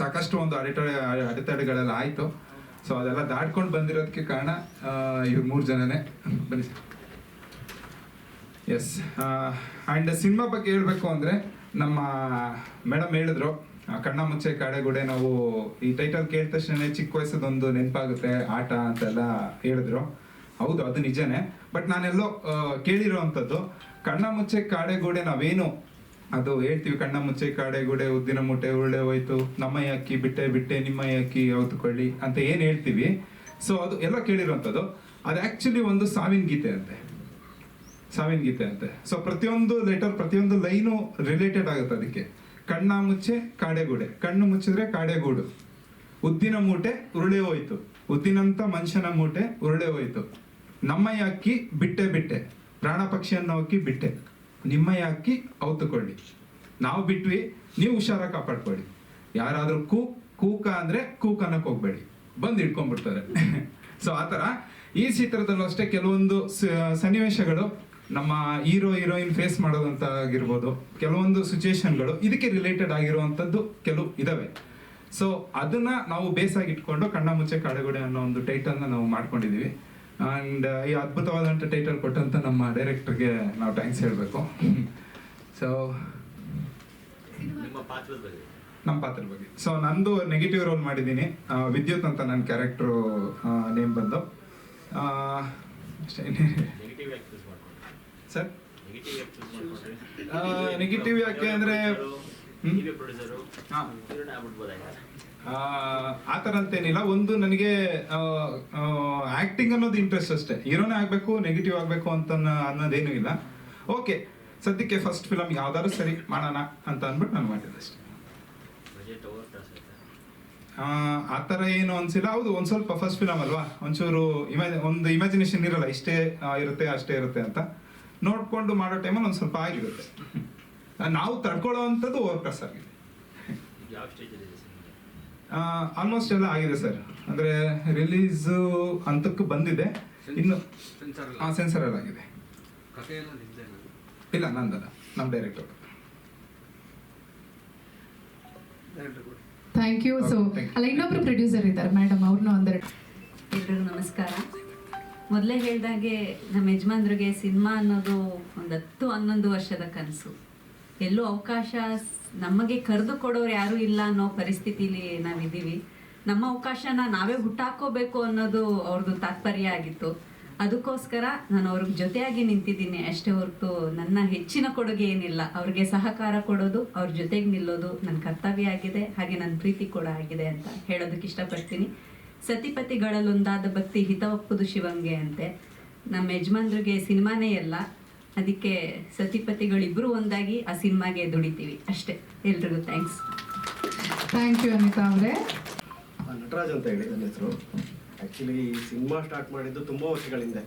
ಸಾಕಷ್ಟು ಒಂದು ಅಡೆತ ಅಡೆತಡೆಗಳೆಲ್ಲ ಆಯಿತು. ಸೊ ಅದೆಲ್ಲ ದಾಟ್ಕೊಂಡು ಬಂದಿರೋದಕ್ಕೆ ಕಾರಣ ಇವ್ರು ಮೂರು ಜನನೇ. ಬನ್ನಿ ಎಸ್ ಆ್ಯಂಡ್ ಸಿನಿಮಾ ಬಗ್ಗೆ ಹೇಳಬೇಕು ಅಂದರೆ, ನಮ್ಮ ಮೇಡಮ್ ಹೇಳಿದ್ರು ಕಣ್ಣ ಮುಚ್ಚೆ ಕಾಡೆಗುಡೆ ನಾವು ಈ ಟೈಟಲ್ ಕೇಳಿದ ತಕ್ಷಣ ಚಿಕ್ಕ ವಯಸ್ಸದೊಂದು ನೆನಪಾಗುತ್ತೆ, ಆಟ ಅಂತೆಲ್ಲ ಹೇಳಿದ್ರು. ಹೌದು, ಅದು ನಿಜನೇ. ಬಟ್ ನಾನೆಲ್ಲೋ ಕೇಳಿರೋ ಅಂಥದ್ದು ಕಣ್ಣ ಮುಚ್ಚೆ ಕಾಡೆಗೂಡೆ ನಾವೇನು ಅದು ಹೇಳ್ತೀವಿ ಕಣ್ಣ ಮುಚ್ಚೆ ಕಾಡೆಗೂಡೆ ಉದ್ದಿನ ಮೂಟೆ, ಉರುಳೆ ಹೋಯ್ತು. ನಮ್ಮ ಅಕ್ಕಿ, ಬಿಟ್ಟೆ ಬಿಟ್ಟೆ, ನಿಮ್ಮ ಅಕ್ಕಿ ಕೊಳ್ಳಿ ಅಂತ ಏನು ಹೇಳ್ತೀವಿ? ಸೊ ಅದು ಎಲ್ಲ ಕೇಳಿರುವಂಥದ್ದು. ಅದು ಆ್ಯಕ್ಚುಲಿ ಒಂದು ಸಾವಿನ ಗೀತೆ ಅಂತೆ. ಸಾವಿನ ಗೀತೆ ಅಂತೆ. ಸೊ ಪ್ರತಿಯೊಂದು ಲೆಟರ್ ಪ್ರತಿಯೊಂದು ಲೈನು ರಿಲೇಟೆಡ್ ಆಗುತ್ತೆ ಅದಕ್ಕೆ. ಕಣ್ಣ ಮುಚ್ಚೆ ಕಾಡೆಗೂಡೆ ಕಣ್ಣು ಮುಚ್ಚಿದ್ರೆ ಕಾಡೆಗೂಡು ಉದ್ದಿನ ಮೂಟೆ, ಉರುಳೆ ಹೋಯ್ತು. ಉದ್ದಿನಂತ ಮನುಷ್ಯನ ಮೂಟೆ, ಉರುಳೆ ಹೋಯ್ತು. ನಮ್ಮಯ್ಯ ಅಕ್ಕಿ, ಬಿಟ್ಟೆ ಬಿಟ್ಟೆ. ಪ್ರಾಣ ಪಕ್ಷಿಯನ್ನು ಅಕ್ಕಿ, ಬಿಟ್ಟೆ. ನಿಮ್ಮಯ್ಯ ಅಕ್ಕಿ ಔತುಕೊಳ್ಳಿ. ನಾವು ಬಿಟ್ವಿ, ನೀವು ಹುಷಾರಾಗಿ ಕಾಪಾಡ್ಕೊಳ್ಳಿ. ಯಾರಾದರೂ ಕೂ, ಕೂಕ ಅಂದ್ರೆ ಕೂಕ್ ಹೋಗಬೇಡಿ. ಹೋಗ್ಬೇಡಿ ಬಂದು ಇಟ್ಕೊಂಡ್ಬಿಡ್ತಾರೆ ಸೊ ಆತರ ಈ ಚಿತ್ರದಲ್ಲೂ ಅಷ್ಟೇ ಕೆಲವೊಂದು ಸನ್ನಿವೇಶಗಳು ನಮ್ಮ ಹೀರೋ, ಹೀರೋಯಿನ್ ಫೇಸ್ ಮಾಡೋದಂತ ಆಗಿರ್ಬೋದು ಕೆಲವೊಂದು ಸಿಚುಯೇಷನ್ಗಳು ಇದಕ್ಕೆ ರಿಲೇಟೆಡ್ ಆಗಿರುವಂತದ್ದು ಕೆಲವು ಇದಾವೆ. ಸೊ ಅದನ್ನ ನಾವು ಬೇಸ್ ಆಗಿ ಇಟ್ಕೊಂಡು ಕಣ್ಣ ಮುಚ್ಚೆ ಕಾಡುಗಡೆ ಅನ್ನೋ ಒಂದು ಟೈಟಲ್ ನಾವು ಮಾಡ್ಕೊಂಡಿದೀವಿ ಅಂಡ್ ಈ ಅದ್ಭುತವಾದಂಥ ಟೈಟಲ್ ಕೊಟ್ಟಂತ ನಮ್ಮ ಡೈರೆಕ್ಟರ್ಗೆ ನಾವು ಥ್ಯಾಂಕ್ಸ್ ಹೇಳಬೇಕು. ಸೊ ನಿಮ್ಮ ಪಾತ್ರದ ಬಗ್ಗೆ. ಸೊ ನಂದು ನೆಗೆಟಿವ್ ರೋಲ್ ಮಾಡಿದ್ದೀನಿ. ವಿದ್ಯುತ್ ಅಂತ ನನ್ನ ಕ್ಯಾರೆಕ್ಟ್ರು ನೇಮ್ ಬಂದು. ಸರ್ ನೆಗೆಟಿವ್ ಯಾಕೆ ಅಂದ್ರೆ- ಆ ಥರ ಅಂತೇನಿಲ್ಲ ಒಂದು ನನಗೆ ಆ್ಯಕ್ಟಿಂಗ್ ಅನ್ನೋದು ಇಂಟ್ರೆಸ್ಟ್ ಅಷ್ಟೇ. ಹೀರೋನೇ ಆಗಬೇಕು ನೆಗೆಟಿವ್ ಆಗಬೇಕು ಅಂತ ಅನ್ನೋದೇನು ಇಲ್ಲ. ಓಕೆ ಸದ್ಯಕ್ಕೆ ಫಸ್ಟ್ ಫಿಲಮ್ ಯಾವ್ದಾದ್ರು ಸರಿ ಮಾಡೋಣ ಅಂತ ಅಂದ್ಬಿಟ್ಟು ನಾನು ಮಾಡಿದ್ದೆ ಅಷ್ಟೇ. ಆ, ಥರ ಏನು ಅನ್ಸಿಲ್ಲ. ಹೌದು ಒಂದು ಸ್ವಲ್ಪ ಫಸ್ಟ್ ಫಿಲಮ್ ಅಲ್ವಾ? ಒಂಚೂರು ಇಮ್ಯಾಜ್ ಒಂದು ಇಮ್ಯಾಜಿನೇಷನ್ ಇರಲ್ಲ. ಇಷ್ಟೇ ಇರುತ್ತೆ ಅಷ್ಟೇ ಇರುತ್ತೆ ಅಂತ. ನೋಡ್ಕೊಂಡು ಮಾಡೋ ಟೈಮಲ್ಲಿ ಒಂದು ಸ್ವಲ್ಪ ಆಗಿರುತ್ತೆ. ನಾವು ತಡ್ಕೊಳ್ಳೋ ಅಂಥದ್ದು ಓವರ್ ಆಗಿದೆ ಈಗ ಯಾವ ಸ್ಟೇಜಲ್ಲಿ ಇದೆ ಸಿನಿಮಾ ಆಲ್ಮೋಸ್ಟ್ ಎಲ್ಲ ಆಗಿದೆ ಸರ್. ಅಂದ್ರೆ ರಿಲೀಸ್ ಹಂತಕ್ಕೆ ಬಂದಿದೆ. ಇನ್ನು ಸೆನ್ಸರ್ ಆ ಸೆನ್ಸರ್ ಎಲ್ಲ ಆಗಿದೆ? ಇಲ್ಲ ನಂದಲ್ಲ. ನಮ್ಮ ಡೈರೆಕ್ಟರ್ ಥ್ಯಾಂಕ್ ಯು ಸೊ ಅಲ್ಲ ಇನ್ನೊಬ್ರು ಪ್ರೊಡ್ಯೂಸರ್ ಇದ್ದಾರೆ. ಮೇಡಮ್ ಅವ್ರನ್ನ ಒಂದೆರಡು. ಎಲ್ರಿಗೂ ನಮಸ್ಕಾರ. ಮೊದಲೇ ಹೇಳ್ದಾಗೆ ನಮ್ಮ ಯಜಮಾನ್ರಿಗೆ ಸಿನಿಮಾ ಅನ್ನೋದು ಒಂದು ಹತ್ತು ಹನ್ನೊಂದು ವರ್ಷದ ಕನಸು. ಎಲ್ಲೂ ಅವಕಾಶ ನಮಗೆ ಕರೆದು ಕೊಡೋರು ಯಾರೂ ಇಲ್ಲ ಅನ್ನೋ ಪರಿಸ್ಥಿತಿಲಿ ನಾವಿದ್ದೀವಿ. ನಮ್ಮ ಅವಕಾಶನ ನಾವೇ ಹುಟ್ಟಾಕೋಬೇಕು ಅನ್ನೋದು ಅವ್ರದ್ದು ತಾತ್ಪರ್ಯ ಆಗಿತ್ತು. ಅದಕ್ಕೋಸ್ಕರ ನಾನು ಅವ್ರಿಗೆ ಜೊತೆಯಾಗಿ ನಿಂತಿದ್ದೀನಿ. ಅಷ್ಟೇ ಹೊರತು ನನ್ನ ಹೆಚ್ಚಿನ ಕೊಡುಗೆ ಏನಿಲ್ಲ. ಅವ್ರಿಗೆ ಸಹಕಾರ ಕೊಡೋದು, ಅವ್ರ ಜೊತೆಗೆ ನಿಲ್ಲೋದು ನನ್ನ ಕರ್ತವ್ಯ ಆಗಿದೆ. ಹಾಗೆ ನನ್ನ ಪ್ರೀತಿ ಕೂಡ ಆಗಿದೆ ಅಂತ ಹೇಳೋದಕ್ಕೆ ಇಷ್ಟಪಡ್ತೀನಿ. ಸತಿಪತಿಗಳಲ್ಲೊಂದಾದ ಭಕ್ತಿ ಹಿತವಪ್ಪುದು ಶಿವಂಗೆ ಅಂತೆ. ನಮ್ಮ ಯಜಮಾನ್ರಿಗೆ ಸಿನಿಮಾನೇ ಎಲ್ಲ ಅದಕ್ಕೆ ಸತಿಪತಿಗಳಿಬ್ರು ಒಂದಾಗಿ ಆ ಸಿನಿಮಾಗೆ ದುಡಿತೀವಿ. ಅಷ್ಟೇ. ಎಲ್ರಿಗೂ ಥ್ಯಾಂಕ್ಸ್ ಥ್ಯಾಂಕ್ ಯು ಅನಿತಾ ಅವರೇ. ನಟರಾಜ್ ಅಂತ ಹೇಳಿ ನನ್ನ ಹೆಸರು. ಆ್ಯಕ್ಚುಲಿ ಸಿನಿಮಾ ಸ್ಟಾರ್ಟ್ ಮಾಡಿದ್ದು ತುಂಬ ವರ್ಷಗಳ ಹಿಂದೆ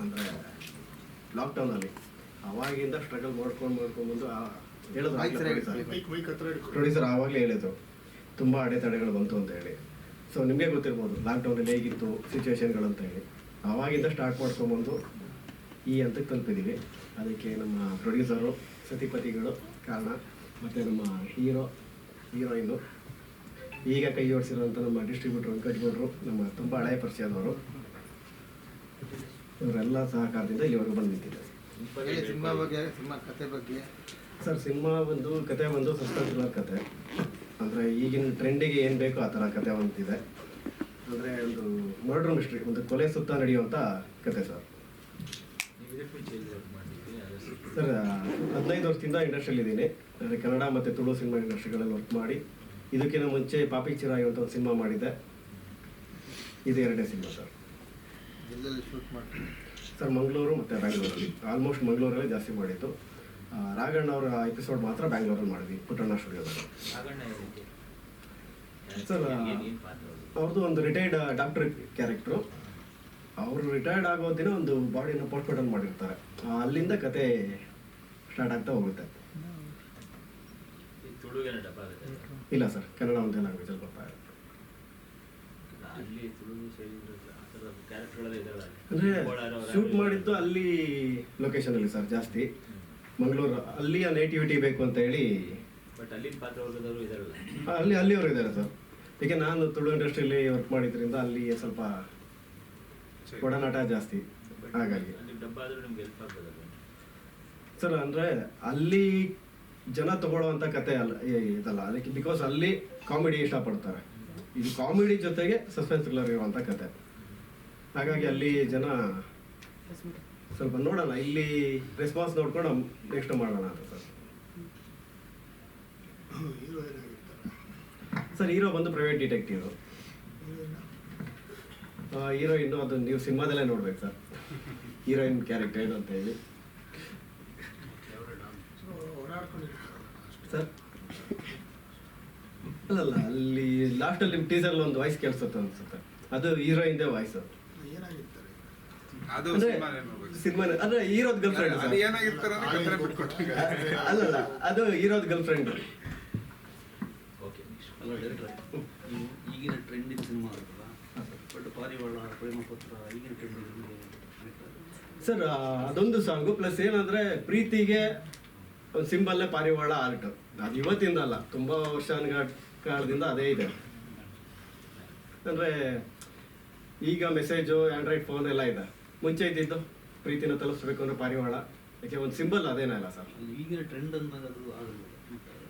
ಅಂದರೆ ಲಾಕ್ಡೌನಲ್ಲಿ ಅವಾಗಿಂದ ಸ್ಟ್ರಗಲ್ ಮಾಡ್ಕೊಂಡು ಮಾಡ್ಕೊಂಡು ಬಂದು ಆ- ಹೇಳಿದ್ರು ಪ್ರೊಡ್ಯೂಸರ್ ಆವಾಗಲೇ ಹೇಳಿದ್ರು. ತುಂಬ ಅಡೆತಡೆಗಳು ಬಂತು ಅಂತ ಹೇಳಿ. ಸೊ ನಿಮಗೆ ಗೊತ್ತಿರ್ಬೋದು ಲಾಕ್ಡೌನಲ್ಲಿ ಹೇಗಿತ್ತು ಸಿಚುವೇಶನ್ಗಳು ಅಂತ ಹೇಳಿ. ಆವಾಗಿಂದ ಸ್ಟಾರ್ಟ್ ಮಾಡ್ಕೊಂಬಂದು ಈ ಅಂತ ತಲುಪಿದ್ದೀವಿ ಅದಕ್ಕೆ ನಮ್ಮ ಪ್ರೊಡ್ಯೂಸರು ಸತಿಪತಿಗಳು ಕಾರಣ ಮತ್ತು ನಮ್ಮ ಹೀರೋ ಹೀರೋಯಿನ್ನು ಈಗ ಕೈ ಜೋಡಿಸಿರುವಂಥ ನಮ್ಮ ಡಿಸ್ಟ್ರಿಬ್ಯೂಟರ್ ವೆಂಕಟಗೌಡರು ನಮ್ಮ ತುಂಬ ಹಳೆಯ ಪರಿಚಯದವರು. ಇವರೆಲ್ಲ ಸಹಕಾರದಿಂದ ಇಲ್ಲಿವರೆಗೂ ಬಂದು ನಿಂತಿದ್ದಾರೆ. ಸಿನಿಮಾ ಬಗ್ಗೆ ಸಿನಿಮಾ ಕತೆ ಬಗ್ಗೆ. ಸರ್ ಸಿನಿಮಾ ಒಂದು ಕತೆ ಒಂದು ಸಸ್ಪೆನ್ಸ್ ಥ್ರಿಲ್ಲರ್ ಕತೆ. ಅಂದರೆ ಈಗಿನ ಟ್ರೆಂಡಿಗೆ ಏನು ಬೇಕೋ ಆ ಥರ ಕತೆ ಒಂದಿದೆ ಅಂದರೆ ಒಂದು ಮರ್ಡರ್ ಮಿಸ್ಟ್ರಿ ಒಂದು ಕೊಲೆ ಸುತ್ತ ನಡೆಯುವಂಥ ಕತೆ ಸರ್ ನೀವು ಇದಕ್ಕೆ ಮುಂಚೆ ಎಲ್ಲಿ ವರ್ಕ್ ಮಾಡಿದ್ದೀರಿ ಅದು ಸಿಕ್ತು. ಸರ್ ಹದಿನೈದು ವರ್ಷದಿಂದ ಇಂಡಸ್ಟ್ರಿಯಲ್ಲಿ ಇದ್ದೀನಿ ಅಂದರೆ ಕನ್ನಡ ಮತ್ತು ತುಳು ಸಿನಿಮಾ ಇಂಡಸ್ಟ್ರಿಗಳಲ್ಲಿ ವರ್ಕ್ ಮಾಡಿ ಇದಕ್ಕಿಂತ ಮುಂಚೆ ಪಾಪಿ ಚಿರ ಅಂತ ಒಂದು ಸಿನಿಮಾ ಮಾಡಿದ್ದೆ. ಇದು ಎರಡನೇ ಸಿನಿಮಾ ಸರ್. ಎಲ್ಲೆಲ್ಲಿ ಶೂಟ್ ಮಾಡ್ತೀವಿ ಸರ್ ಮಂಗಳೂರು ಮತ್ತು ಬ್ಯಾಂಗ್ಳೂರಲ್ಲಿ. ಆಲ್ಮೋಸ್ಟ್ ಮಂಗಳೂರಲ್ಲೇ ಜಾಸ್ತಿ ಮಾಡಿದ್ದು. ಆ, ರಾಘಣ್ಣ ಅವರ ಎಪಿಸೋಡ್ ಮಾತ್ರ ಬ್ಯಾಂಗ್ಳೂರಲ್ಲಿ ಮಾಡಿದ್ವಿ ಪುಟ್ಟಣ್ಣ ಸ್ಟುಡಿಯೋದಲ್ಲಿ ಸರ್? ಅವ್ರದ್ದು ಒಂದು ರಿಟೈರ್ಡ್ ಡಾಕ್ಟರ್ ಕ್ಯಾರೆಕ್ಟ್ರು ಅವರು ರಿಟೈರ್ಡ್ ಆಗೋ ದಿನ ಒಂದು ಬಾಡಿನ ಪೋಸ್ಟ್ಮಾರ್ಟಮ್ ಮಾಡಿರ್ತಾರೆ. ಅಲ್ಲಿಂದ ಕತೆ ಸ್ಟಾರ್ಟ್ ಆಗ್ತಾ ಹೋಗುತ್ತೆ. ಇಲ್ಲ ಸರ್ ಕನ್ನಡ ಒಂದೇ ಲ್ಯಾಂಗ್ವೇಜಲ್ಲಿ ಬರ್ತಾ ಅಲ್ಲಿ ಇದಾವೆ ಅಂದರೆ ಅವರ- ಶೂಟ್ ಮಾಡಿದ್ದು ಅಲ್ಲಿ ಲೊಕೇಶನಲ್ಲಿ ಸರ್ ಜಾಸ್ತಿ. ಮಂಗಳೂರು ಅಲ್ಲಿಯ ನೇಟಿವಿಟಿ ಬೇಕು ಅಂತ ಹೇಳಿ. ಬಟ್ ಅಲ್ಲಿ ಪಾತ್ರವರ್ಗದವರು ಇದಾರಲ್ಲ. ಅಲ್ಲಿ ಅಲ್ಲಿಯವರು ಇದ್ದಾರೆ ಸರ್. ಈಗ ನಾನು ತುಳು ಇಂಡಸ್ಟ್ರಿಯಲ್ಲಿ ವರ್ಕ್ ಮಾಡಿದ್ರಿಂದ ಅಲ್ಲಿ ಸ್ವಲ್ಪ ಒಡನಾಟ ಜಾಸ್ತಿ. ಹಾಗಾಗಿ. ಅಲ್ಲಿ ಡಬ್ಬ ಆದ್ರೂ ನಿಮ್ಗೆ ಹೆಲ್ಪ್ ಆಗ್ಬೋದಲ್ಲ ಸರ್ ಅಂದರೆ ಅಲ್ಲಿ ಜನ ತಗೊಳ್ಳೋವಂಥ ಕತೆ ಅಲ್ಲ ಇದಲ್ಲ. ಅದಕ್ಕೆ ಬಿಕಾಸ್ ಅಲ್ಲಿ ಕಾಮಿಡಿ ಇಷ್ಟಪಡ್ತಾರೆ. ಇದು ಕಾಮಿಡಿ ಜೊತೆಗೆ ಸಸ್ಪೆನ್ಸ್ ಥ್ರಿಲ್ಲರ್ ಇರುವಂಥ ಕತೆ. ಹಾಗಾಗಿ ಅಲ್ಲಿ ಜನ ಸ್ವಲ್ಪ ನೋಡೋಣ. ಇಲ್ಲಿ ರೆಸ್ಪಾನ್ಸ್ ನೋಡ್ಕೊಂಡು ನೆಕ್ಸ್ಟ್ ಮಾಡೋಣ ಅಂತ ಸರ್. ಸರ್ ಹೀರೋ ಬಂದು ಪ್ರೈವೇಟ್ ಡಿಟೆಕ್ಟಿವ್ ಹೀರೋಯಿನ್ ಅದು ನೀವು ಸಿನಿಮಾದಲ್ಲೇ ನೋಡ್ಬೇಕು ಸರ್. ಹೀರೋಯಿನ್ ಕ್ಯಾರೆಕ್ಟರ್ ಏನು ಅಂತ ಹೇಳಿ. ಸರ್ ಅಲ್ಲಲ್ಲ ಅಲ್ಲಿ ಲಾಸ್ಟಲ್ಲಿ ನಿಮ್ಮ ಟೀಸರ್ ಒಂದು ವಾಯ್ಸ್ ಕೇಳಿಸುತ್ತೆ ಅನ್ಸುತ್ತೆ. ಅದು ಹೀರೋಯಿಂದೇ ವಾಯ್ಸ್ ಅದು. ಸಿನಿಮಾ ಅಂದ್ರೆ ಹೀರೋದ್ ಗರ್ಲ್ ಫ್ರೆಂಡ್. ಅಲ್ಲಲ್ಲ ಅದು ಹೀರೋದ್ ಗರ್ಲ್ ಫ್ರೆಂಡ್ ಓಕೆ ಅಲ್ಲ ಡೈರೆಕ್ಟರ್ ನೀವು ಈಗಿನ ಟ್ರೆಂಡಿಂಗ್ ಸಿನಿಮಾ ಬಟ್ ಪಾರಿವಾಳ ಪ್ರೇಮ ಈಗಿನ ಟ್ರೆಂಡ್ ಸರ್ ಅದೊಂದು ಸಾಂಗು ಪ್ಲಸ್ ಏನಂದ್ರೆ ಪ್ರೀತಿಗೆ ಒಂದು ಸಿಂಬಲ್ಲೇ ಪಾರಿವಾಳ ಆರ್ಟ್. ಅದು ಇವತ್ತಿಂದ ಅಲ್ಲ ತುಂಬಾ ವರ್ಷ ಕಾಲದಿಂದ ಅದೇ ಇದೆ. ಅಂದ್ರೆ ಈಗ ಮೆಸೇಜು ಆಂಡ್ರಾಯ್ಡ್ ಫೋನ್ ಎಲ್ಲ ಇದೆ. ಮುಂಚೆ ಇದ್ದಿದ್ದು ಪ್ರೀತಿನ ತಲುಪಿಸ್ಬೇಕು ಅಂದ್ರೆ ಪಾರಿವಾಳ. ಯಾಕೆ ಒಂದು ಸಿಂಬಲ್ ಅದೇನಲ್ಲ ಸರ್. ಅಲ್ಲಿ ಈಗಿನ ಟ್ರೆಂಡ್ ಅಂದಾಗ ಅದು ಆಗಲ್ಲ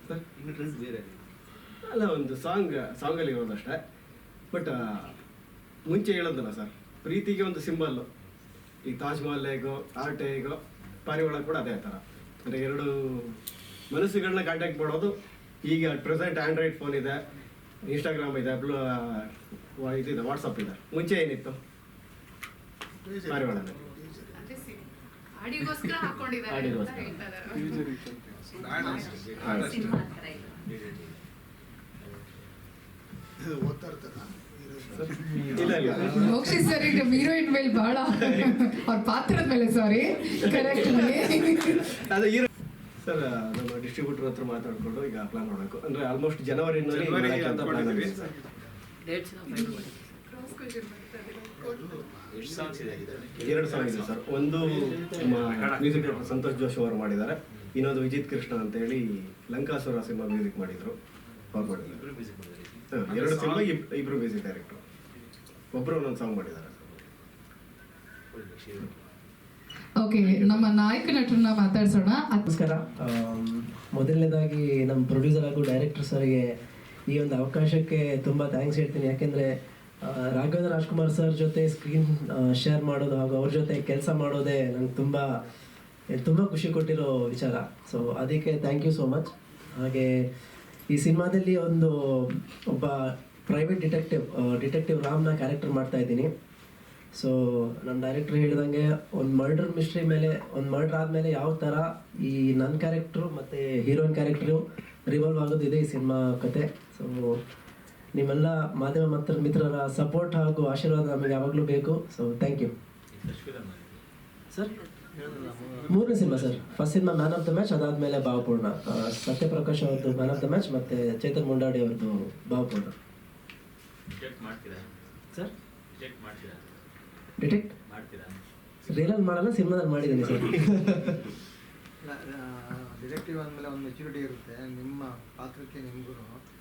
ಸರ್? ಈಗ ಟ್ರೆಂಡ್ ಬೇರೆ. ಇದೆ ಅಲ್ಲ ಒಂದು ಸಾಂಗ್ ಸಾಂಗಲ್ಲಿ ಇರೋದಷ್ಟೇ. ಬಟ್ ಮುಂಚೆ ಹೇಳೋದಲ್ಲ ಸರ್ ಪ್ರೀತಿಗೆ ಒಂದು ಸಿಂಬಲ್ ಈ ತಾಜ್ ಮಹಲ್ ಹೇಗೋ ಆರ್ಟ್ ಹೇಗೋ ಪಾರಿವಾಳ ಕೂಡ ಅದೇ ಥರ. ಅಂದರೆ ಎರಡು ಮನಸ್ಸುಗಳನ್ನ ಕಾಂಟ್ಯಾಕ್ಟ್ ಮಾಡೋದು. ಈಗ ಪ್ರೆಸೆಂಟ್ ಆಂಡ್ರಾಯ್ಡ್ ಫೋನ್ ಇದೆ ಇನ್ಸ್ಟಾಗ್ರಾಮ್ ಇದೆ ಬ್ಲೂ ಇದಿದೆ ವಾಟ್ಸಪ್ ಇದೆ ಮುಂಚೆ ಏನಿತ್ತು? ಪಾರಿವಾಳ ಓದ್ತಾ ಇರ್ತಾರ? ಮೋಕ್ಷಿತ್ ಸರ್ ಈಗ ಹೀರೋಯಿನ್ ಮೇಲೆ ಬಹಳ ಅವ್ರ ಪಾತ್ರದ ಮೇಲೆ ಸಾರಿ ಕರೆಕ್ಟ್ ಅದು ಹೀರೋ ಸರ್ ನಮ್ಮ ಡಿಸ್ಟ್ರಿಬ್ಯೂಟರ್ ಹತ್ರ ಮಾತಾಡ್ಕೊಂಡು ಈಗ ಪ್ಲಾನ್ ಮಾಡಬೇಕು ಅಂದ್ರೆ ಆಲ್ಮೋಸ್ಟ್ ಜನವರಿನಲ್ಲಿ ಜನವರಿ? ಎರಡು ಸಾಂಗ್ ಇದೆ ಸರ್ ಒಂದು ಮ್ಯೂಸಿಕ್ ಡೈರೆಕ್ಟರ್ ಸಂತೋಷ್ ಜೋಶಿ ಅವರು ಮಾಡಿದ್ದಾರೆ. ಇನ್ನೊಂದು ವಿಜಿತ್ ಕೃಷ್ಣ ಅಂತ ಹೇಳಿ ಲಂಕಾಸುರ ಸಿನಿಮಾ ಮ್ಯೂಸಿಕ್ ಮಾಡಿದ್ರು. ಅವ್ರು ಮ್ಯೂಸಿಕ್ ಹ, ಎರಡು ಸಿನಿಮಾ ಇಬ್ರು ಮ್ಯೂಸಿಕ್ ಡೈರೆಕ್ಟರ್ ಒಬ್ರು ಒಂದೊಂದು ಸಾಂಗ್ ಮಾಡಿದ್ದಾರೆ ಓಕೆ ನಮ್ಮ ನಾಯಕ ನಟರನ್ನ ಮಾತಾಡ್ಸೋಣ. ನಮಸ್ಕಾರ. ಮೊದಲನೇದಾಗಿ ನಮ್ಮ ಪ್ರೊಡ್ಯೂಸರ್ ಹಾಗೂ ಡೈರೆಕ್ಟರ್ ಸರ್ಗೆ ಈ ಒಂದು ಅವಕಾಶಕ್ಕೆ ತುಂಬ ಥ್ಯಾಂಕ್ಸ್ ಹೇಳ್ತೀನಿ. ಯಾಕೆಂದರೆ ರಾಘವೇಂದ್ರ ರಾಜ್ಕುಮಾರ್ ಸರ್ ಜೊತೆ ಸ್ಕ್ರೀನ್ ಶೇರ್ ಮಾಡೋದು ಹಾಗೂ ಅವ್ರ ಜೊತೆ ಕೆಲಸ ಮಾಡೋದೇ ನಂಗೆ ತುಂಬ ತುಂಬ ಖುಷಿ ಕೊಟ್ಟಿರೋ ವಿಚಾರ. ಸೊ ಅದಕ್ಕೆ ಥ್ಯಾಂಕ್ ಯು ಸೋ ಮಚ್ ಹಾಗೆ ಈ ಸಿನಿಮಾದಲ್ಲಿ ಒಂದು ಒಬ್ಬ ಪ್ರೈವೇಟ್ ಡಿಟೆಕ್ಟಿವ್ ಡಿಟೆಕ್ಟಿವ್ ರಾಮ್ನ ಕ್ಯಾರೆಕ್ಟರ್ ಮಾಡ್ತಾ ಇದ್ದೀನಿ. ಸೊ ನಮ್ಮ ಡೈರೆಕ್ಟರ್ ಹೇಳಿದಂಗೆ ಒಂದು ಮರ್ಡರ್ ಮಿಸ್ಟ್ರಿ ಮೇಲೆ, ಒಂದು ಮರ್ಡರ್ ಆದಮೇಲೆ ಯಾವ ಥರ ಈ ನನ್ನ ಕ್ಯಾರೆಕ್ಟ್ರು ಮತ್ತು ಹೀರೋಯಿನ್ ಕ್ಯಾರೆಕ್ಟ್ರು ರಿವಾಲ್ವ್ ಇದೆ ಈ ಸಿನಿಮಾ ಕತೆ. ಸೊ ನಿಮ್ಮೆಲ್ಲ ಮಾಧ್ಯಮ ಮತ್ತು ಮಿತ್ರರ ಸಪೋರ್ಟ್ ಹಾಗೂ ಆಶೀರ್ವಾದ ನಮಗೆ ಯಾವಾಗಲೂ ಬೇಕು. ಸೊ ಥ್ಯಾಂಕ್ ಯು ಸರ್ ಮೂರನೇ cinema sir first cinema man of the match ಅದಾದಮೇಲೆ ಭಾವಪೂರ್ಣ. ಸತ್ಯಪ್ರಕಾಶ್ ಅವ್ರದ್ದು ಮ್ಯಾನ್ ಆಫ್ ದ ಮ್ಯಾಚ್ ಮತ್ತು ಚೇತನ್ ಮುಂಡಾಡಿ ಅವ್ರದ್ದು ಭಾವಪೂರ್ಣ. ಡಿಟೆಕ್ಟ್ ಮಾಡ್ತೀರಾ? ಸರ್? ಡಿಟೆಕ್ಟ್ ಮಾಡ್ತೀರಾ? ಡಿಟೆಕ್ಟ್ ಮಾಡ್ತೀರಾ? ರಿಯಲಲ್ಲಿ ಮಾಡಲ್ಲ ಸಿನಿಮಾದಲ್ಲಿ ಮಾಡಿದ್ದೀನಿ ಸರ್. ಡಿಟೆಕ್ಟಿವ್ ಅಂದಮೇಲೆ ಒಂದು ಮೆಚುರಿಟಿ ಇರುತ್ತೆ. ನಿಮ್ಮ ಪಾತ್ರಕ್ಕೆ ನಿಮಗೂ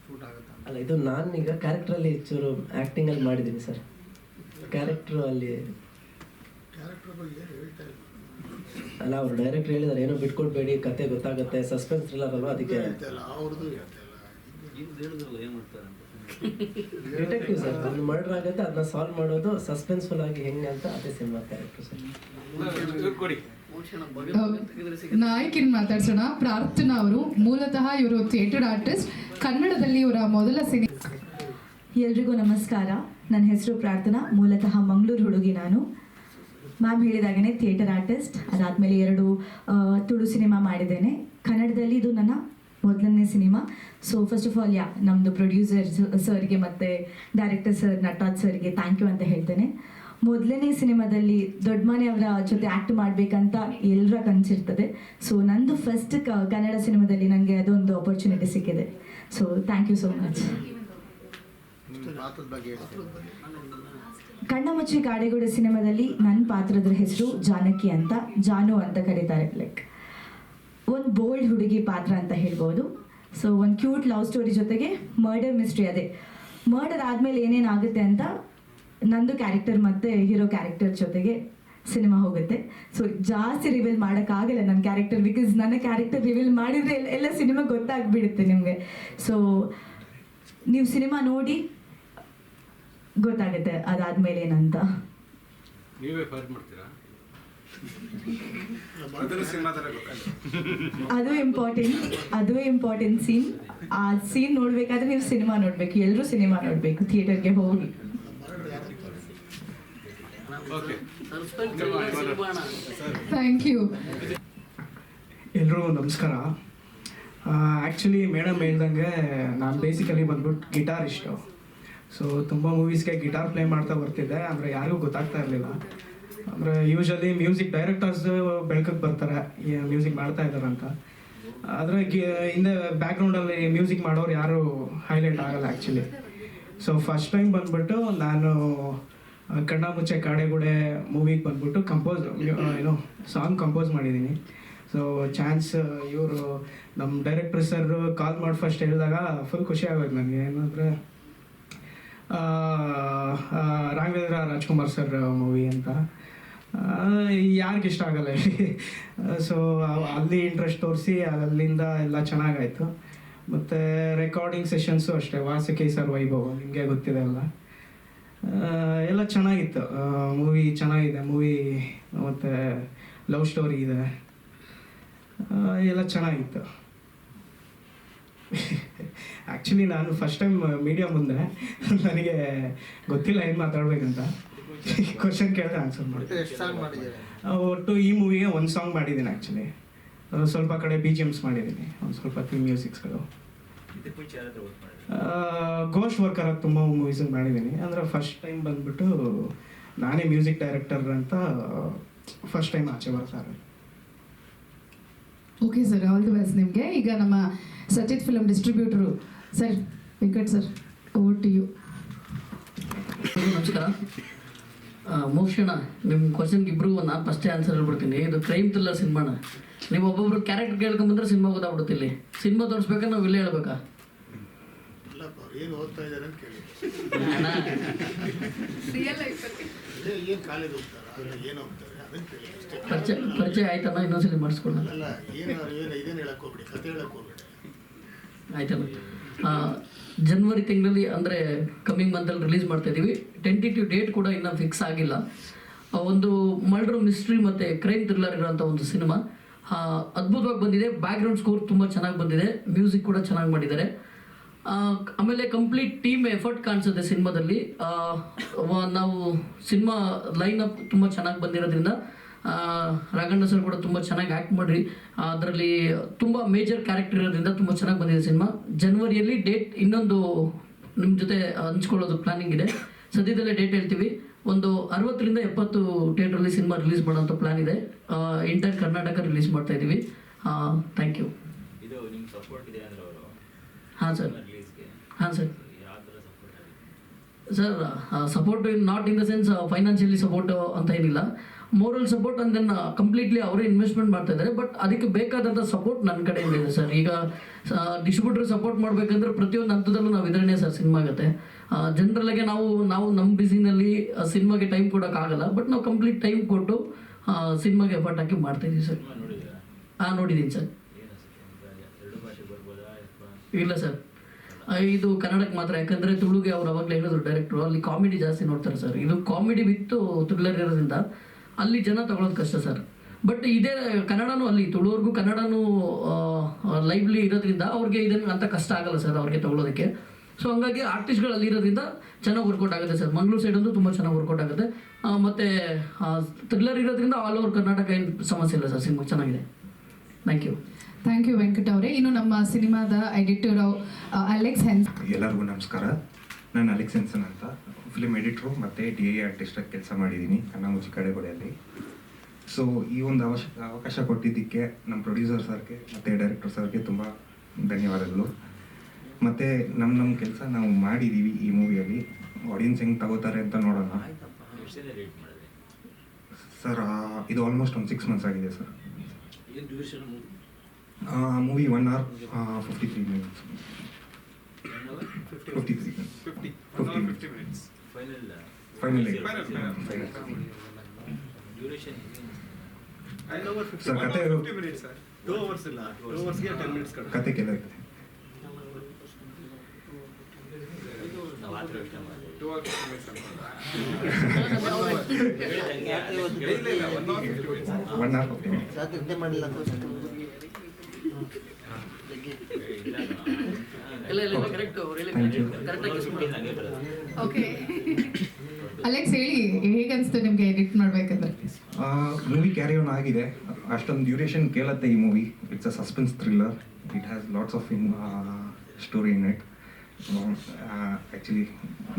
ಸೂಟ್ ಆಗುತ್ತೆ ಅಲ್ಲ ಇದು ನಾನು ಈಗ ಕ್ಯಾರೆಕ್ಟ್ರಲ್ಲಿ ಚೂರು ಆ್ಯಕ್ಟಿಂಗಲ್ಲಿ ಮಾಡಿದ್ದೀನಿ ಸರ್. ಕ್ಯಾರೆಕ್ಟ್ರು ಅಲ್ಲಿ ಕ್ಯಾರೆಕ್ಟರ್ ಬಗ್ಗೆ ಏನು ಹೇಳ್ತಾ ಇಲ್ಲ. ಅಲ್ಲ ಅವ್ರು ಡೈರೆಕ್ಟ್ ಹೇಳಿದಾರೆ ಏನೋ ಬಿಟ್ಕೊಡ್ಬೇಡಿ ಕತೆ ಗೊತ್ತಾಗುತ್ತೆ ಸಸ್ಪೆನ್ಸ್ ಥ್ರಿಲ್ಲರ್ ಅಲ್ವಾ ಅದಕ್ಕೆ? ಅವ್ರದ್ದು ಏನು ಮಾಡ್ತಾರೆ ಅಂತ ಡಿಟೆಕ್ಟಿವ್ ಸರ್ ಒಂದು ಮರ್ಡರ್ ಆಗುತ್ತೆ ಅದನ್ನ ಸಾಲ್ವ್ ಮಾಡೋದು ಸಸ್ಪೆನ್ಸ್ಫುಲ್ ಆಗಿ ಹೆಂಗೆ ಅಂತ ಅದೇ ಸಿನಿಮಾ ಕ್ಯಾರೆಕ್ಟರ್ ಸರ್ ನಾಯಕಿನ ಮಾತಾಡ್ಸೋಣ? ಪ್ರಾರ್ಥನಾ ಅವರು ಮೂಲತಃ ಇವರು ಥಿಯೇಟರ್ ಆರ್ಟಿಸ್ಟ್ ಕನ್ನಡದಲ್ಲಿ ಇವರ ಮೊದಲ ಸಿನಿಮಾ ಎಲ್ರಿಗೂ ನಮಸ್ಕಾರ. ನನ್ನ ಹೆಸರು ಪ್ರಾರ್ಥನಾ ಮೂಲತಃ ಮಂಗಳೂರು ಹುಡುಗಿ ನಾನು. ಮ್ಯಾಮ್ ಹೇಳಿದಾಗನೇ ಥಿಯೇಟರ್ ಆರ್ಟಿಸ್ಟ್ ಅದಾದಮೇಲೆ ಎರಡು ತುಳು ಸಿನಿಮಾ ಮಾಡಿದ್ದೇನೆ. ಕನ್ನಡದಲ್ಲಿ ಇದು ನನ್ನ ಮೊದಲನೇ cinema so first of all yeah ನಮ್ಮದು ಪ್ರೊಡ್ಯೂಸರ್ ಸರ್ಗೆ ಮತ್ತು ಡೈರೆಕ್ಟರ್ ಸರ್ ನಟರಾಜ್ ಸರ್ಗೆ ಥ್ಯಾಂಕ್ ಯು ಅಂತ ಹೇಳ್ತೇನೆ. ಮೊದಲನೇ ಸಿನಿಮಾದಲ್ಲಿ ದೊಡ್ಡ ಮನೆಯವರ ಜೊತೆ ಆ್ಯಕ್ಟ್ ಮಾಡಬೇಕಂತ ಎಲ್ಲರ ಕನಸಿರ್ತದೆ ಸೊ ನಂದು ಫಸ್ಟ್ ಕನ್ನಡ ಸಿನಿಮಾದಲ್ಲಿ ನನಗೆ ಅದೊಂದು ಆಪರ್ಚುನಿಟಿ ಸಿಕ್ಕಿದೆ. So thank you so much Kannamuchhe Kaadegoode ಸಿನಿಮಾದಲ್ಲಿ ನನ್ನ ಪಾತ್ರದ ಹೆಸರು ಜಾನಕಿ ಅಂತ, ಜಾನು ಅಂತ ಕರೀತಾರೆ ಲೈಕ್ ಒಂದು ಬೋಲ್ಡ್ ಹುಡುಗಿ ಪಾತ್ರ ಅಂತ ಹೇಳ್ಬೋದು. ಸೊ ಒಂದು ಕ್ಯೂಟ್ ಲವ್ ಸ್ಟೋರಿ ಜೊತೆಗೆ ಮರ್ಡರ್ ಮಿಸ್ಟ್ರಿ ಅದೇ. ಮರ್ಡರ್ ಆದಮೇಲೆ ಏನೇನು ಆಗುತ್ತೆ ಅಂತ ನಂದು ಕ್ಯಾರೆಕ್ಟರ್ ಮತ್ತು ಹೀರೋ ಕ್ಯಾರೆಕ್ಟರ್ ಜೊತೆಗೆ ಸಿನಿಮಾ ಹೋಗುತ್ತೆ. ಸೊ ಜಾಸ್ತಿ ರಿವೀಲ್ ಮಾಡೋಕ್ಕಾಗಲ್ಲ ನನ್ನ ಕ್ಯಾರೆಕ್ಟರ್ ಬಿಕಾಸ್ ನನ್ನ ಕ್ಯಾರೆಕ್ಟರ್ ರಿವೀಲ್ ಮಾಡಿದರೆ ಎಲ್ಲ ಎಲ್ಲ ಸಿನಿಮಾ ಗೊತ್ತಾಗ್ಬಿಡುತ್ತೆ ನಿಮಗೆ. ಸೊ ನೀವು ಸಿನಿಮಾ ನೋಡಿ ಗೊತ್ತಾಗುತ್ತೆ ಅದಾದ್ಮೇಲೆ ಏನಂತ. ನೀವೇ ಮಾಡ್ತೀರಾ? ಅದು ಇಂಪಾರ್ಟೆಂಟ್ ಅದು ಇಂಪಾರ್ಟೆಂಟ್ ಸೀನ್ ಆ ಸೀನ್ ನೋಡ್ಬೇಕಾದ್ರೆ ನೀವು ಸಿನಿಮಾ ನೋಡ್ಬೇಕು ಎಲ್ಲರೂ ಸಿನಿಮಾ ನೋಡ್ಬೇಕು ಥಿಯೇಟರ್ಗೆ ಹೋಗಿ. ಓಕೆ. ಥ್ಯಾಂಕ್ ಯು ಎಲ್ಲರೂ ನಮಸ್ಕಾರ. ಆ್ಯಕ್ಚುಲಿ ಮೇಡಮ್ ಹೇಳ್ದಂಗೆ ನಾನು ಬೇಸಿಕಲಿ ಬಂದ್ಬಿಟ್ಟು ಗಿಟಾರಿಸ್ಟು ಸೊ ತುಂಬ ಮೂವೀಸ್ಗೆ ಗಿಟಾರ್ ಪ್ಲೇ ಮಾಡ್ತಾ ಬರ್ತಿದ್ದೆ ಅಂದರೆ ಯಾರಿಗೂ ಗೊತ್ತಾಗ್ತಾ ಇರಲಿಲ್ಲ. ಅಂದರೆ ಯೂಶಲಿ ಮ್ಯೂಸಿಕ್ ಡೈರೆಕ್ಟರ್ಸ್ ಬೆಳಕಕ್ಕೆ ಬರ್ತಾರೆ ಮ್ಯೂಸಿಕ್ ಮಾಡ್ತಾ ಇದ್ದಾರೆ ಅಂತ. ಆದರೆ ಹಿಂದೆ ಬ್ಯಾಕ್ಗ್ರೌಂಡಲ್ಲಿ ಮ್ಯೂಸಿಕ್ ಮಾಡೋರು ಯಾರು ಹೈಲೈಟ್ ಆಗಲ್ಲ ಆ್ಯಕ್ಚುಲಿ ಸೊ ಫಸ್ಟ್ ಟೈಮ್ ಬಂದ್ಬಿಟ್ಟು ನಾನು ಕಣ್ಣಾಮುಚ್ಚೆ ಕಣ್ಣ ಮುಚ್ಚೆ ಕಾಡೆಗುಡೆ ಮೂವಿಗೆ ಬಂದ್ಬಿಟ್ಟು ಕಂಪೋಸ್ ಏನು ಸಾಂಗ್ ಕಂಪೋಸ್ ಮಾಡಿದ್ದೀನಿ. ಸೊ ಚಾನ್ಸ್ ಇವರು ನಮ್ಮ ಡೈರೆಕ್ಟರ್ ಸರ್ ಕಾಲ್ ಮಾಡಿ ಫಸ್ಟ್ ಹೇಳಿದಾಗ ಫುಲ್ ಖುಷಿ ಆಗೋಯ್ತು ನನಗೆ. ಏನಂದರೆ ರಾಘವೇಂದ್ರ ರಾಜ್ಕುಮಾರ್ ಸರ್ ಮೂವಿ ಅಂತ. ಯಾರಿಗಿಷ್ಟ ಆಗಲ್ಲ ಹೇಳಿ. ಸೊ ಅಲ್ಲಿ ಇಂಟ್ರೆಸ್ಟ್ ತೋರಿಸಿ, ಅಲ್ಲಿಂದ ಎಲ್ಲ ಚೆನ್ನಾಗಾಯಿತು. ಮತ್ತು ರೆಕಾರ್ಡಿಂಗ್ ಸೆಷನ್ಸು ಅಷ್ಟೇ, ವಾಸಕಿ ಸರ್ ವೈಭವ್, ನಿಮಗೆ ಗೊತ್ತಿದೆ ಅಲ್ಲ. ಎಲ್ಲ ಚೆನ್ನಾಗಿತ್ತು. ಮೂವಿ ಚೆನ್ನಾಗಿದೆ ಮೂವಿ ಮತ್ತು ಲವ್ ಸ್ಟೋರಿ ಇದೆ. ಎಲ್ಲ ಚೆನ್ನಾಗಿತ್ತು. ಆ್ಯಕ್ಚುಲಿ ನಾನು ಫಸ್ಟ್ ಟೈಮ್ ಮೀಡಿಯಾ ಮುಂದೆ. ನನಗೆ ಗೊತ್ತಿಲ್ಲ ಏನು ಮಾತಾಡ್ಬೇಕಂತ. ಕ್ವಶನ್ ಕೇಳಿದ್ರೆ ಆನ್ಸರ್ ಮಾಡಿ ಎಷ್ಟು ಸಾಂಗ್ ಮಾಡಿದ್ದೀರಾ? ಒಟ್ಟು ಈ ಮೂವಿಗೆ ಒಂದು ಸಾಂಗ್ ಮಾಡಿದ್ದೀನಿ ಆ್ಯಕ್ಚುಲಿ ಸ್ವಲ್ಪ ಕಡೆ ಬಿ ಜಿ ಎಮ್ಸ್ ಮಾಡಿದ್ದೀನಿ. ಒಂದು ಸ್ವಲ್ಪ ಫಿಲ್ಮ್ ಮ್ಯೂಸಿಕ್ಸ್ಗಳು ಗೋಸ್ಟ್ ವರ್ಕರ್ ಆಗಿ ತುಂಬ ಮೂವೀಸ್ ಮಾಡಿದ್ದೀನಿ. ಅಂದರೆ ಫಸ್ಟ್ ಟೈಮ್ ಬಂದ್ಬಿಟ್ಟು ನಾನೇ ಮ್ಯೂಸಿಕ್ ಡೈರೆಕ್ಟರ್ ಅಂತ ಫಸ್ಟ್ ಟೈಮ್ ಆಚೆ ಬರ್ತಾರೆ. Okay sir all the best ನಿಮಗೆ. ಈಗ ನಮ್ಮ Sachit film distributor sir Venkat sir over to you ನಮಸ್ಕಾರ. ಮೋಕ್ಷಣ ನಿಮ್ಮ ಕ್ವಶನ್ಗೆ ಇಬ್ರು ನಾನು ಫಸ್ಟೇ ಆನ್ಸರ್ ಹೇಳ್ಬಿಡ್ತೀನಿ. ಇದು ಕ್ರೈಮ್ ಥ್ರಿಲ್ಲರ್ ಸಿನಿಮಾನ. ನೀವು ಒಬ್ಬೊಬ್ರು ಕ್ಯಾರೆಕ್ಟರ್ ಕೇಳ್ಕೊಂಬಂದ್ರೆ ಸಿನಿಮಾ ಗೊತ್ತಾಗ್ಬಿಡುತ್ತೆ ಇಲ್ಲಿ. ಸಿನಿಮಾ ತೋರಿಸ್ಬೇಕಾ ನಾವು ಇಲ್ಲೇ ಹೇಳ್ಬೇಕಾ? ಏನು ಓದ್ತಾ ಇದ್ದಾರೆ ಅಂತ ಕೇಳಿ. ಅಣ್ಣ, ಏನು ಕಾಲೇಜ್ ಹೋಗ್ತಾರ ಏನು ಹೋಗ್ತಾರೆ ಅದನ್ನ ಕೇಳಿ ಅಷ್ಟೇ. ಪರಿಚಯ ಪರಿಚಯ ಆಯ್ತಣ್ಣ ಇನ್ನೊಂದ್ಸಲಿ ಮಾಡಿಸ್ಕೊಡೋಣ ಅಲ್ಲ ಏನು ಏನು ಇದೇನು ಹೇಳಕ್ ಹೋಗ್ಬಿಡಿ ಕತೆ ಹೇಳಕ್ ಹೋಗ್ಬೇಡಿ. ಆಯ್ತಲ್ಲ. ಜನವರಿ ತಿಂಗಳಲ್ಲಿ ಅಂದರೆ ಕಮ್ಮಿಂಗ್ ಮಂತಲ್ಲಿ ರಿಲೀಸ್ ಮಾಡ್ತಾ ಇದ್ದೀವಿ. ಟೆಂಟಿಟಿವ್ ಡೇಟ್ ಕೂಡ ಇನ್ನೂ ಫಿಕ್ಸ್ ಆಗಿಲ್ಲ. ಒಂದು ಮರ್ಡರ್ ಮಿಸ್ಟ್ರಿ ಮತ್ತು ಕ್ರೈಮ್ ಥ್ರಿಲ್ಲರ್ ಇರೋಂಥ ಒಂದು ಸಿನಿಮಾ ಅದ್ಭುತವಾಗಿ ಬಂದಿದೆ. ಬ್ಯಾಕ್ಗ್ರೌಂಡ್ ಸ್ಕೋರ್ ತುಂಬ ಚೆನ್ನಾಗಿ ಬಂದಿದೆ. ಮ್ಯೂಸಿಕ್ ಕೂಡ ಚೆನ್ನಾಗಿ ಮಾಡಿದ್ದಾರೆ. ಆಮೇಲೆ ಕಂಪ್ಲೀಟ್ ಟೀಮ್ ಎಫರ್ಟ್ ಕಾಣಿಸುತ್ತೆ ಸಿನಿಮಾದಲ್ಲಿ ನಾವು ಸಿನಿಮಾ ಲೈನ್ ಅಪ್ ತುಂಬ ಚೆನ್ನಾಗಿ ಬಂದಿರೋದ್ರಿಂದ ರಾಘಣ್ಣ ಸರ್ ಕೂಡ ತುಂಬ ಚೆನ್ನಾಗಿ ಆ್ಯಕ್ಟ್ ಮಾಡಿರಿ. ಅದರಲ್ಲಿ ತುಂಬ ಮೇಜರ್ ಕ್ಯಾರೆಕ್ಟರ್ ಇರೋದ್ರಿಂದ ತುಂಬ ಚೆನ್ನಾಗಿ ಬಂದಿದೆ ಸಿನಿಮಾ. ಜನವರಿಯಲ್ಲಿ ಡೇಟ್ ಇನ್ನೊಂದು ನಿಮ್ಮ ಜೊತೆ ಹಂಚ್ಕೊಳ್ಳೋದು ಪ್ಲಾನಿಂಗ್ ಇದೆ. ಸದ್ಯದಲ್ಲೇ ಡೇಟ್ ಹೇಳ್ತೀವಿ. ಒಂದು ಅರವತ್ತರಿಂದ ಎಪ್ಪತ್ತು ಥಿಯೇಟ್ರಲ್ಲಿ ಸಿನಿಮಾ ರಿಲೀಸ್ ಮಾಡೋಂಥ ಪ್ಲಾನ್ ಇದೆ. ಇಂಟರ್ ಕರ್ನಾಟಕ ರಿಲೀಸ್ ಮಾಡ್ತಾ ಇದ್ದೀವಿ ಥ್ಯಾಂಕ್ ಯು ಹಾಂ ಸರ್ ಹಾಂ sir sir support in not in the sense financially support ಅಂತ ಏನಿಲ್ಲ. ಮೋರಲ್ ಸಪೋರ್ಟ್ ಅಂದ್ರೆ ಕಂಪ್ಲೀಟ್ಲಿ ಅವರೇ ಇನ್ವೆಸ್ಟ್ಮೆಂಟ್ ಮಾಡ್ತಾ ಇದ್ದಾರೆ. ಬಟ್ ಅದಕ್ಕೆ ಬೇಕಾದಂಥ ಸಪೋರ್ಟ್ ನನ್ನ ಕಡೆಯಿಂದ ಇದೆ ಸರ್. ಈಗ ಡಿಸ್ಟ್ರಿಬ್ಯೂಟರ್ ಸಪೋರ್ಟ್ ಮಾಡಬೇಕಂದ್ರೆ ಪ್ರತಿಯೊಂದು ಹಂತದಲ್ಲೂ ನಾವು ಇದರನೇ ಸರ್ ಸಿನಿಮಾ ಆಗುತ್ತೆ. ಜನರಲ್ಲಾಗೆ ನಾವು ನಾವು ನಮ್ಮ ಬಿಸಿನಲ್ಲಿ ಸಿನಿಮಾಗೆ ಟೈಮ್ ಕೊಡೋಕ್ಕಾಗಲ್ಲ ಬಟ್ ನಾವು ಕಂಪ್ಲೀಟ್ ಟೈಮ್ ಕೊಟ್ಟು ಸಿನಿಮಾಗೆ ಎಫರ್ಟ್ ಹಾಕಿ ಮಾಡ್ತಾ ಇದೀವಿ ಸರ್. ಹಾಂ ನೋಡಿದ್ದೀನಿ ಸರ್. ಇಲ್ಲ ಸರ್. ಇದು ಕನ್ನಡಕ್ಕೆ ಮಾತ್ರ. ಯಾಕಂದ್ರೆ ತುಳುಗೆ ಅವ್ರು ಅವಾಗಲೇ ಹೇಳಿದ್ರು ಡೈರೆಕ್ಟ್ರು ಅಲ್ಲಿ ಕಾಮಿಡಿ ಜಾಸ್ತಿ ನೋಡ್ತಾರೆ ಸರ್. ಇದು ಕಾಮಿಡಿ ವಿತ್ ಥ್ರಿಲ್ಲರ್ ಇರೋದ್ರಿಂದ ಅಲ್ಲಿ ಜನ ತಗೊಳ್ಳೋದು ಕಷ್ಟ ಸರ್. ಬಟ್ ಇದೇ ಕನ್ನಡನೂ ಅಲ್ಲಿ ತುಳುವರ್ಗೂ ಕನ್ನಡನೂ ಲೈವ್ಲಿ ಇರೋದ್ರಿಂದ ಅವ್ರಿಗೆ ಇದನ್ನು ಅಂತ ಕಷ್ಟ ಆಗಲ್ಲ ಸರ್ ಅವ್ರಿಗೆ ತಗೊಳ್ಳೋದಕ್ಕೆ ಸೊ ಹಂಗಾಗಿ ಆರ್ಟಿಸ್ಟ್ಗಳು ಅಲ್ಲಿ ಇರೋದ್ರಿಂದ ಚೆನ್ನಾಗಿ ವರ್ಕೌಟ್ ಆಗುತ್ತೆ ಸರ್. ಮಂಗಳೂರು ಸೈಡ್ ಅಂತೂ ತುಂಬ ಚೆನ್ನಾಗಿ ವರ್ಕೌಟ್ ಆಗುತ್ತೆ. ಮತ್ತೆ ಥ್ರಿಲ್ಲರ್ ಇರೋದ್ರಿಂದ ಆಲ್ ಓವರ್ ಕರ್ನಾಟಕ ಏನು ಸಮಸ್ಯೆ ಇಲ್ಲ ಸರ್ ಸಿನಿಮಾ ಚೆನ್ನಾಗಿದೆ. Thank you thank you Venkata ಅವರೇ. ಇನ್ನು ನಮ್ಮ ಸಿನಿಮಾದ ಎಡಿಟರ್ ಅಲೆಕ್ಸ್ ಹೆನ್ಸ್ ಎಲ್ಲರಿಗೂ ನಮಸ್ಕಾರ. ನಾನು ಅಲೆಕ್ಸ್ ಹೆನ್ಸನ್ ಅಂತ. ಫಿಲ್ಮ್ ಎಡಿಟ್ರು ಮತ್ತು ಡಿ ಎ ಆರ್ಟಿಸ್ಟಾಗಿ ಕೆಲಸ ಮಾಡಿದ್ದೀನಿ ಕಣ್ಣಾಮುಚ್ಚಿ ಕಡೆಗೋಡೆಯಲ್ಲಿ. ಸೊ ಈ ಒಂದು ಅವಶ ಅವಕಾಶ ಕೊಟ್ಟಿದ್ದಕ್ಕೆ ನಮ್ಮ ಪ್ರೊಡ್ಯೂಸರ್ ಸರ್ಗೆ ಮತ್ತು ಡೈರೆಕ್ಟರ್ ಸರ್ಗೆ ತುಂಬ ಧನ್ಯವಾದಗಳು. ಮತ್ತು ನಮ್ಮ ನಮ್ಮ ಕೆಲಸ ನಾವು ಮಾಡಿದ್ದೀವಿ ಈ ಮೂವಿಯಲ್ಲಿ ಆಡಿಯನ್ಸ್ ಹೆಂಗೆ ತಗೋತಾರೆ ಅಂತ ನೋಡೋಣ. ಸರ್ ಇದು ಆಲ್ಮೋಸ್ಟ್ ಒಂದು ಸಿಕ್ಸ್ ಮಂತ್ಸ್ ಆಗಿದೆ sir movie one hour fifty three minutes fifty three fifty fifty minutes final final. Duration sir ಕತೆ ಟೂ ಅವರ್ಸ್ ಇಲ್ಲ ಟೂ ಅವರ್ಸ್ಗೆ ಟೆನ್ ಮಿನಿಟ್ಸ್ ಕಡಿಮೆ ಕತೆ ಕೆಲ ಮಾಡಿಲ್ಲ ಓಕೆ ಅಲೆಕ್ಸ್ ಹೇಳಿ ಹೇಗನ್ಸ್ತು ನಿಮಗೆ ಎಡಿಟ್ ಮಾಡ್ಬೇಕಂದ್ರೆ? ಮೂವಿ ಕ್ಯಾರಿ ಆನ್ ಆಗಿದೆ. ಅಷ್ಟೊಂದು ಡ್ಯೂರೇಷನ್ ಕೇಳತ್ತೆ ಈ movie it's a suspense thriller it has lots of in story in it actually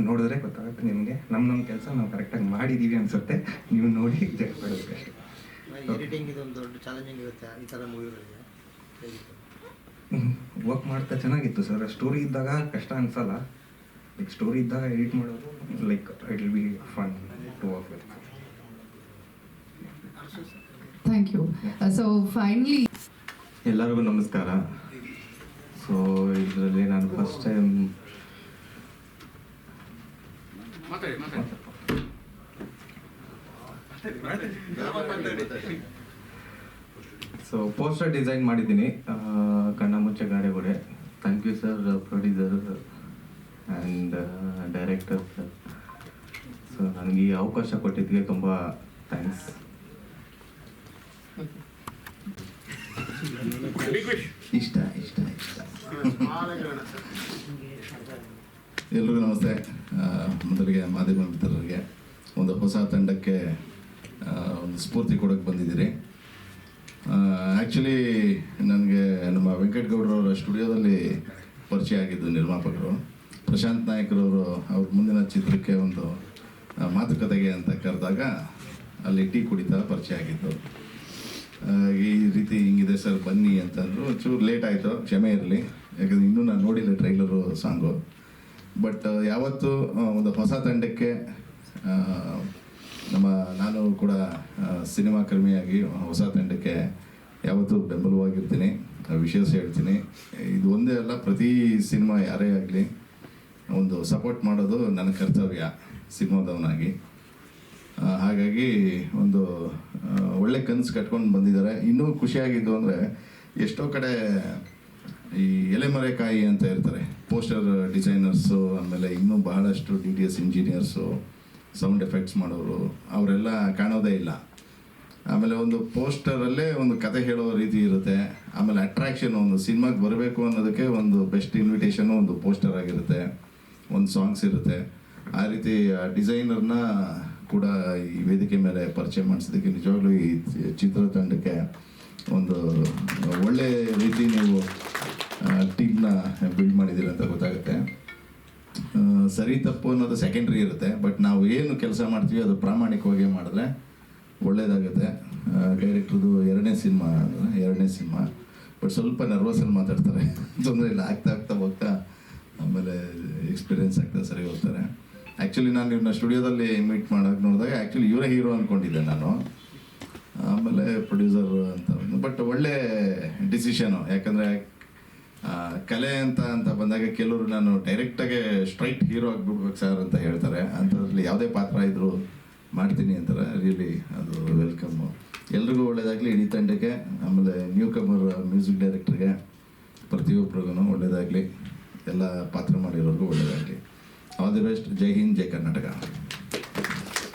ನೋಡಿದ್ರೆ ಗೊತ್ತಾಗುತ್ತೆ ನಿಮಗೆ. ನಮ್ಮ ನಮ್ಮ ಕೆಲಸ ನಾವು ಕರೆಕ್ಟಾಗಿ ಮಾಡಿದ್ದೀವಿ ಅನ್ಸುತ್ತೆ. ನೀವು ನೋಡಿ ಜಡ್ಜ್ ಮಾಡಬೇಕು ಅಷ್ಟೇ. ಎಡಿಟಿಂಗ್ ಇದೊಂದು ದೊಡ್ಡ ಚಾಲೆಂಜಿಂಗ್ ಇರುತ್ತೆ ಈ ಥರ ಮೂವಿಗಳಿಗೆ ವರ್ಕ್ ಮಾಡ್ತಾ ಚೆನ್ನಾಗಿತ್ತು ಸರ್. ಸ್ಟೋರಿ ಇದ್ದಾಗ ಕಷ್ಟ ಅನ್ಸಲ್ಲ. ಲೈಕ್ ಸ್ಟೋರಿ ಇದ್ದಾಗ ಎಡಿಟ್ ಮಾಡೋದು like it will be fun to work with thank you so finally ಎಲ್ಲರಿಗೂ ನಮಸ್ಕಾರ. ಸೊ ಇದರಲ್ಲಿ ನಾನು first time so poster design ಮಾಡಿದ್ದೀನಿ. ಆ, ಕಣ್ಣ ಗಾರೆ ಗಾಡೆಗೋಡೆ thank you sir producer and director sir so ನನಗೆ ಈ ಅವಕಾಶ ಕೊಟ್ಟಿದ್ದಕ್ಕೆ ತುಂಬ ಥ್ಯಾಂಕ್ಸ್ ಇಷ್ಟ ಇಷ್ಟ ಇಷ್ಟ. ಎಲ್ರಿಗೂ ನಮಸ್ತೆ. ಮೊದಲಿಗೆ ಮಾಧ್ಯಮ ಮಿತ್ರರಿಗೆ ಒಂದು ಹೊಸ ತಂಡಕ್ಕೆ ಒಂದು ಸ್ಫೂರ್ತಿ ಕೊಡೋಕ್ಕೆ ಬಂದಿದ್ದೀರಿ. ಆ್ಯಕ್ಚುಲಿ ನನಗೆ ನಮ್ಮ ವೆಂಕಟ ಗೌಡ್ರವರ ಸ್ಟುಡಿಯೋದಲ್ಲಿ ಪರಿಚಯ ಆಗಿದ್ದು ನಿರ್ಮಾಪಕರು. ಪ್ರಶಾಂತ್ ನಾಯಕರವರು ಅವ್ರ ಮುಂದಿನ ಚಿತ್ರಕ್ಕೆ ಒಂದು ಮಾತುಕತೆಗೆ ಅಂತ ಕರೆದಾಗ ಅಲ್ಲಿ ಟೀ ಕುಡಿತಾ ಪರಿಚಯ ಆಗಿದ್ದು. ಈ ರೀತಿ ಹಿಂಗಿದೆ ಸರ್ ಬನ್ನಿ ಅಂತಂದ್ರು. ಚೂರು ಲೇಟ್ ಆಯಿತು, ಕ್ಷಮೆ ಇರಲಿ. ಯಾಕಂದ್ರೆ ಇನ್ನೂ ನಾನು ನೋಡಿಲ್ಲ ಟ್ರೈಲರು ಸಾಂಗು ಬಟ್ ಯಾವತ್ತು ಒಂದು ಹೊಸ ತಂಡಕ್ಕೆ ನಮ್ಮ ನಾನು ಕೂಡ ಸಿನಿಮಾ ಕರ್ಮಿಯಾಗಿ ಹೊಸ ತಂಡಕ್ಕೆ ಯಾವತ್ತೂ ಬೆಂಬಲವಾಗಿರ್ತೀನಿ. ವಿಶೇಷ ಹೇಳ್ತೀನಿ. ಇದು ಒಂದೇ ಅಲ್ಲ, ಪ್ರತಿ ಸಿನಿಮಾ ಯಾರೇ ಆಗಲಿ, ಒಂದು ಸಪೋರ್ಟ್ ಮಾಡೋದು ನನ್ನ ಕರ್ತವ್ಯ, ಸಿನಿಮಾದವನಾಗಿ. ಹಾಗಾಗಿ ಒಂದು ಒಳ್ಳೆ ಕನಸು ಕಟ್ಕೊಂಡು ಬಂದಿದ್ದಾರೆ. ಇನ್ನೂ ಖುಷಿಯಾಗಿದ್ದು ಅಂದರೆ, ಎಷ್ಟೋ ಕಡೆ ಈ ಎಲೆಮರೆಕಾಯಿ ಅಂತ ಇರ್ತಾರೆ. ಪೋಸ್ಟರ್ ಡಿಸೈನರ್ಸು, ಆಮೇಲೆ ಇನ್ನೂ ಬಹಳಷ್ಟು D T S engineers sound effects ಮಾಡೋರು, ಅವರೆಲ್ಲ ಕಾಣೋದೇ ಇಲ್ಲ. ಆಮೇಲೆ ಒಂದು ಪೋಸ್ಟರಲ್ಲೇ ಒಂದು ಕತೆ ಹೇಳೋ ರೀತಿ ಇರುತ್ತೆ. ಆಮೇಲೆ ಅಟ್ರಾಕ್ಷನ್ ಒಂದು ಸಿನಿಮಾಗೆ ಬರಬೇಕು ಅನ್ನೋದಕ್ಕೆ ಒಂದು ಬೆಸ್ಟ್ ಇನ್ವಿಟೇಷನು ಒಂದು ಪೋಸ್ಟರ್ ಆಗಿರುತ್ತೆ. ಒಂದು ಸಾಂಗ್ಸ್ ಇರುತ್ತೆ. ಆ ರೀತಿ ಡಿಸೈನರ್ನ ಕೂಡ ಈ ವೇದಿಕೆ ಮೇಲೆ ಪರಿಚಯ ಮಾಡಿಸೋದಕ್ಕೆ ನಿಜವಾಗ್ಲೂ ಈ ಚಿತ್ರತಂಡಕ್ಕೆ ಒಂದು ಒಳ್ಳೆ ರೀತಿ ನೀವು ಟೀಮ್ನ ಬಿಲ್ಡ್ ಮಾಡಿದ್ದೀರಿ ಅಂತ ಗೊತ್ತಾಗುತ್ತೆ. ಸರಿ ತಪ್ಪು ಅನ್ನೋದು ಸೆಕೆಂಡ್ರಿ ಇರುತ್ತೆ ಬಟ್ ನಾವು ಏನು ಕೆಲಸ ಮಾಡ್ತೀವಿ ಅದು ಪ್ರಾಮಾಣಿಕವಾಗಿ ಮಾಡಿದ್ರೆ ಒಳ್ಳೇದಾಗುತ್ತೆ. ಡೈರೆಕ್ಟ್ರದು ಎರಡನೇ ಸಿನಿಮಾ ಎರಡನೇ ಸಿನಿಮಾ ಬಟ್ ಸ್ವಲ್ಪ ನರ್ವಸಲ್ಲಿ ಮಾತಾಡ್ತಾರೆ. ತೊಂದರೆ ಇಲ್ಲ, ಆಗ್ತಾ ಆಗ್ತಾ ಹೋಗ್ತಾ ಆಮೇಲೆ ಎಕ್ಸ್ಪೀರಿಯನ್ಸ್ ಆಗ್ತಾ ಸರಿ ಹೋಗ್ತಾರೆ. ಆ್ಯಕ್ಚುಲಿ ನಾನು ಇವ್ರನ್ನ ಸ್ಟುಡಿಯೋದಲ್ಲಿ ಮೀಟ್ ಮಾಡೋಕೆ ನೋಡಿದಾಗ ಆ್ಯಕ್ಚುಲಿ ಇವರೇ ಹೀರೋ ಅಂದ್ಕೊಂಡಿದ್ದೆ ನಾನು. ಆಮೇಲೆ ಪ್ರೊಡ್ಯೂಸರ್ ಅಂತ. ಬಟ್ ಒಳ್ಳೆ ಡಿಸಿಷನು ಯಾಕಂದರೆ ಕಲೆ ಅಂತ ಅಂತ ಬಂದಾಗ ಕೆಲವರು ನಾನು ಡೈರೆಕ್ಟಾಗೆ ಸ್ಟ್ರೈಟ್ ಹೀರೋ ಆಗಿಬಿಡ್ಬೇಕು ಸರ್ ಅಂತ ಹೇಳ್ತಾರೆ. ಅಂಥದ್ರಲ್ಲಿ ಯಾವುದೇ ಪಾತ್ರ ಇದ್ದರೂ ಮಾಡ್ತೀನಿ ಅಂತಾರೆ. ರಿಯಲಿ ಅದು ವೆಲ್ಕಮ್ ಎಲ್ರಿಗೂ ಒಳ್ಳೇದಾಗಲಿ. ಇಡೀ ತಂಡಕ್ಕೆ, ಆಮೇಲೆ ನ್ಯೂ ಕಮರ್ ಮ್ಯೂಸಿಕ್ ಡೈರೆಕ್ಟ್ರಿಗೆ ಪ್ರತಿಯೊಬ್ಬರಿಗೂ ಒಳ್ಳೇದಾಗಲಿ. ಎಲ್ಲ ಪಾತ್ರ ಮಾಡಿರೋರ್ಗೂ ಒಳ್ಳೇದಾಗಲಿ. ಆಲ್ ದಿ ಬೆಸ್ಟ್ ಜೈ ಹಿಂದ್, ಜೈ ಕರ್ನಾಟಕ.